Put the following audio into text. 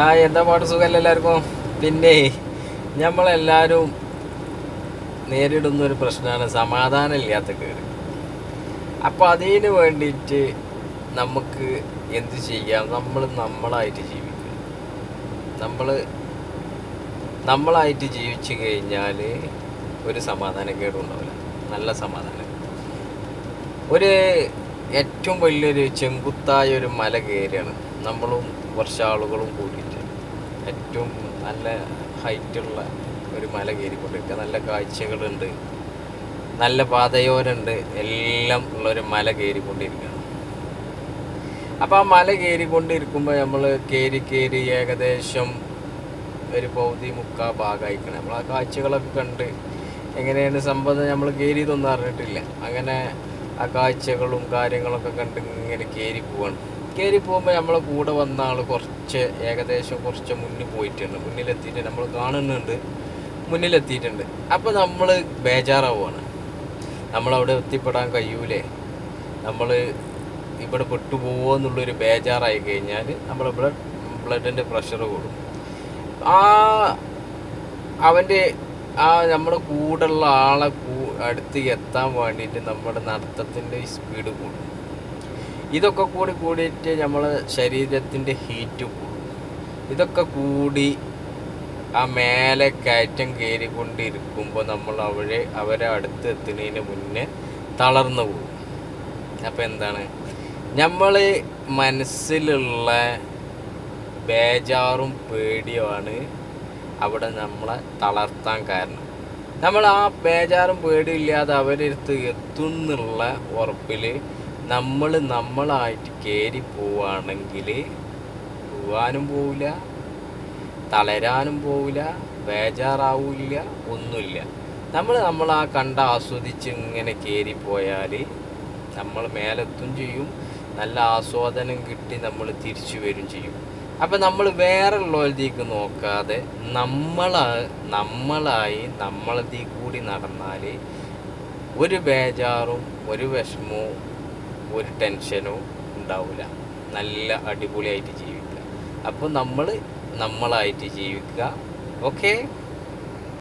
ആ എന്താ പാട്ട് സുഖമല്ല എല്ലാവർക്കും? പിന്നെ നമ്മളെല്ലാവരും നേരിടുന്ന ഒരു പ്രശ്നമാണ് സമാധാനം ഇല്ലാത്ത കേട്. അപ്പോൾ അതിന് വേണ്ടിയിട്ട് നമുക്ക് എന്ത് ചെയ്യാം? നമ്മൾ നമ്മളായിട്ട് ജീവിക്കുക. നമ്മൾ നമ്മളായിട്ട് ജീവിച്ചു കഴിഞ്ഞാൽ ഒരു സമാധാനക്കേടും ഉണ്ടാവില്ല നല്ല സമാധാനം. ഒരു ഏറ്റവും വലിയൊരു ചെങ്കുത്തായ ഒരു മല കയറിയാണ് നമ്മളും കുറച്ച് ആളുകളും കൂടിയിട്ട് ഏറ്റവും നല്ല ഹൈറ്റുള്ള ഒരു മല കയറിക്കൊണ്ടിരിക്കുക. നല്ല കാഴ്ചകളുണ്ട്. നല്ല പാതയോരുണ്ട് എല്ലാം ഉള്ളൊരു മല കയറിക്കൊണ്ടിരിക്കുകയാണ്. അപ്പോൾ ആ മല കയറിക്കൊണ്ടിരിക്കുമ്പോൾ നമ്മൾ കയറി കയറി ഏകദേശം ഒരു പൗതി മുക്കാ ഭാഗമായിക്കണം നമ്മൾ ആ കാഴ്ചകളൊക്കെ കണ്ട് എങ്ങനെയാണ് സംബന്ധം നമ്മൾ കയറിയതൊന്നും അറിഞ്ഞിട്ടില്ല. അങ്ങനെ ആ കാഴ്ചകളും കാര്യങ്ങളൊക്കെ കണ്ട് ഇങ്ങനെ കയറി പോവാണ്. കയറി പോകുമ്പോൾ നമ്മളെ കൂടെ വന്ന ആൾ കുറച്ച് ഏകദേശം കുറച്ച് മുന്നിൽ പോയിട്ടുണ്ട്. മുന്നിലെത്തിയിട്ട് നമ്മൾ കാണുന്നുണ്ട്. മുന്നിലെത്തിയിട്ടുണ്ട്. അപ്പോൾ നമ്മൾ ബേജാറാവുകയാണ് നമ്മളവിടെ എത്തിപ്പെടാൻ കഴിയൂലേ? നമ്മൾ ഇവിടെ പെട്ടുപോകുമോ എന്നുള്ളൊരു ബേജാറായി കഴിഞ്ഞാൽ നമ്മൾ ബ്ലഡ് ബ്ലഡിന്റെ പ്രഷർ കൂടും. ആ അവന്റെ ആ നമ്മുടെ കൂടെയുള്ള ആളെ അടുത്ത് എത്താൻ വേണ്ടിയിട്ട് നമ്മുടെ നടത്തത്തിന്റെ സ്പീഡ് കൂടും. ഇതൊക്കെ കൂടി കൂടിയിട്ട് നമ്മൾ ശരീരത്തിന്റെ ഹീറ്റ് കൂടും ഇതൊക്കെ കൂടി ആ മേലെ കയറ്റം കയറിക്കൊണ്ടിരിക്കുമ്പോൾ നമ്മൾ അവരെ അവരെ അടുത്ത് എത്തുന്നതിന് മുന്നേ തളർന്നു പോകും. അപ്പം എന്താണ്? നമ്മൾ മനസ്സിലുള്ള ബേജാറും പേടിയുമാണ് അവിടെ നമ്മളെ തളർത്താൻ കാരണം. നമ്മൾ ആ ബേജാറും പേടിയും ഇല്ലാതെ അവരെടുത്ത് എത്തുന്നുള്ള ഉറപ്പിൽ നമ്മൾ നമ്മളായിട്ട് കയറി പോവുകയാണെങ്കിൽ പോവാനും പോവില്ല തളരാനും പോവില്ല ബേജാറാവില്ല ഒന്നുമില്ല. നമ്മൾ നമ്മൾ ആ കണ്ട ആസ്വദിച്ച് ഇങ്ങനെ കയറി പോയാൽ നമ്മൾ മേലെത്തും ചെയ്യും. നല്ല ആസ്വാദനം കിട്ടി നമ്മൾ തിരിച്ചു വരും ചെയ്യും. അപ്പം നമ്മൾ വേറെ ഉള്ളവരത്തേക്ക് നോക്കാതെ നമ്മൾ നമ്മളായി നമ്മളതീ കൂടി നടന്നാൽ ഒരു ബേജാറും ഒരു വിഷമവും ഒരു ടെൻഷനോ ഉണ്ടാവില്ല നല്ല അടിപൊളിയായിട്ട് ജീവിക്കുക. അപ്പോൾ നമ്മൾ നമ്മളായിട്ട് ജീവിക്കുക. ഓക്കെ